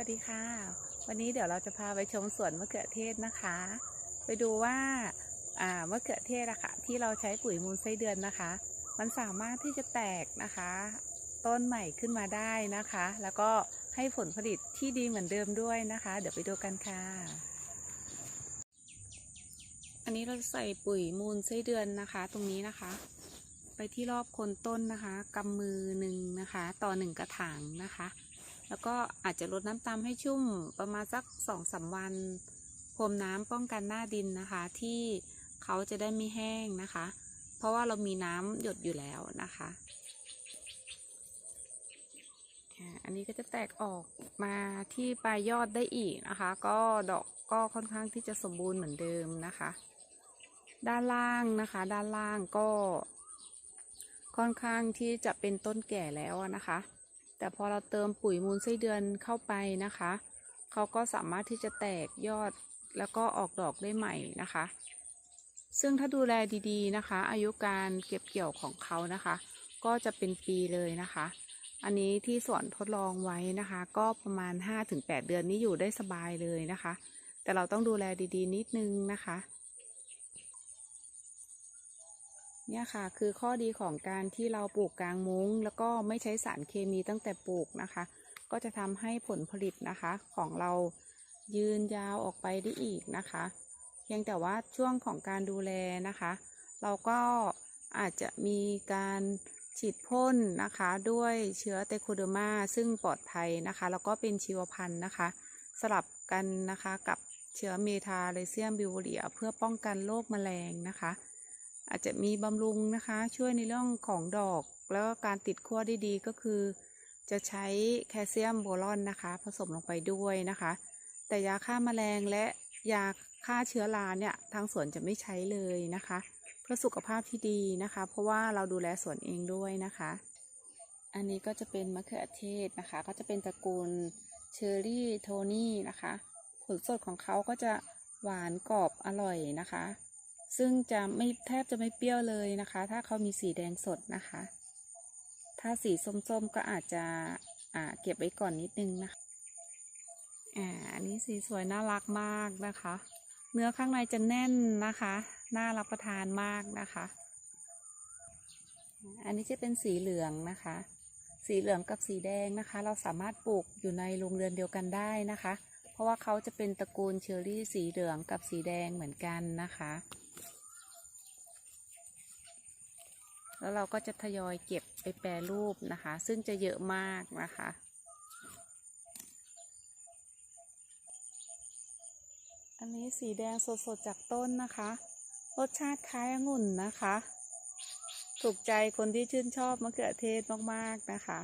วัสดีค่ะ วันนี้เดี๋ยวเราจะพาไปชมสวนมะเขือเทศนะคะ ไปดูว่าอ่ามะเขือเทศอะค่ะ ที่เราใช้ปุ๋ยมูลไส้เดือนนะคะ มันสามารถที่จะแตกนะคะ ต้นใหม่ขึ้นมาได้นะคะ แล้วก็ให้ผลผลิตที่ดีเหมือนเดิมด้วยนะคะ เดี๋ยวไปดูกันค่ะ อันนี้เราใส่ปุ๋ยมูลไส้เดือนนะคะ ตรงนี้นะคะ ไปที่รอบโคนต้นนะคะกำมือหนึ่งนะคะ ต่อหนึ่งกระถางนะคะ แล้วก็อาจจะลดน้ำตามให้ชุ่มประมาณสักสองสามวันพรมน้ำป้องกันหน้าดินนะคะ ที่เขาจะได้ไม่แห้งนะคะ เพราะว่าเรามีน้ำหยดอยู่แล้วนะคะ อันนี้ก็จะแตกออกมาที่ปลายยอดได้อีกนะคะ ก็ดอกก็ค่อนข้างที่จะสมบูรณ์เหมือนเดิมนะคะ ด้านล่างนะคะ ด้านล่างก็ ค่อนข้างที่จะเป็นต้นแก่แล้วนะคะ แต่พอเราเติมปุ๋ยมูลไส้เดือนเข้าไปนะคะ เขาก็สามารถที่จะแตกยอดแล้วก็ออกดอกได้ใหม่นะคะ ซึ่งถ้าดูแลดีๆนะคะ อายุการเก็บเกี่ยวของเขานะคะ ก็จะเป็นปีเลยนะคะ อันนี้ที่สวนทดลองไว้นะคะ ก็ประมาณ 5-8 เดือนนี้อยู่ได้สบายเลยนะคะ แต่เราต้องดูแลดีๆ นิดนึงนะคะ เนี่ยค่ะคือข้อดีของการที่เราปลูกกลางมุ้ง แล้วก็ไม่ใช้สารเคมีตั้งแต่ปลูกนะคะ ก็จะทำให้ผลผลิตนะคะของเรายืนยาวออกไปได้อีกนะคะ เพียงแต่ว่าช่วงของการดูแลนะคะ เราก็อาจจะมีการฉีดพ่นนะคะ ด้วยเชื้อเตโคเดอร์มาซึ่งปลอดภัยนะคะ แล้วก็เป็นชีวพันธุ์นะคะ สลับกันนะคะกับเชื้อเมทาเลเซียมบิวเรีย เพื่อป้องกันโรคแมลงนะคะ อาจจะมีบำรุงนะคะ ช่วยในเรื่องของดอก แล้วก็การติดขั้วได้ดีก็คือ จะใช้แคลเซียมโบรอนนะคะ ผสมลงไปด้วยนะคะ แต่ยาฆ่าแมลงและยาฆ่าเชื้อราเนี่ยทางสวนจะไม่ใช้เลยนะคะ เพื่อสุขภาพที่ดีนะคะ เพราะว่าเราดูแลสวนเองด้วยนะคะ อันนี้ก็จะเป็นมะเขือเทศนะคะ ก็จะเป็นตระกูลเชอร์รี่โทนี่นะคะ ผลสดของเขาก็จะหวานกรอบอร่อยนะคะ ซึ่งจะไม่แทบจะไม่เปรี้ยวเลยนะคะ ถ้าเขามีสีแดงสดนะคะ ถ้าสีส้มๆก็อาจจะอ่าเก็บไว้ก่อนนิดนึงนะคะอ่าอันนี้สีสวยน่ารักมากนะคะ เนื้อข้างในจะแน่นนะคะ น่ารับประทานมากนะคะ อันนี้จะเป็นสีเหลืองนะคะ สีเหลืองกับสีแดงนะคะ เราสามารถปลูกอยู่ในโรงเรือนเดียวกันได้นะคะ เพราะว่าเขาจะเป็นตระกูลเชอร์รี่สีเหลืองกับสีแดงเหมือนกันนะคะ แล้วเราก็จะทยอยเก็บไปแปรรูปนะคะ ซึ่งจะเยอะมากนะคะอันนี้สีแดงสดๆจากต้นนะคะ รสชาติคล้ายองุ่นนะคะ ถูกใจคนที่ชื่นชอบมะเขือเทศมากๆนะคะ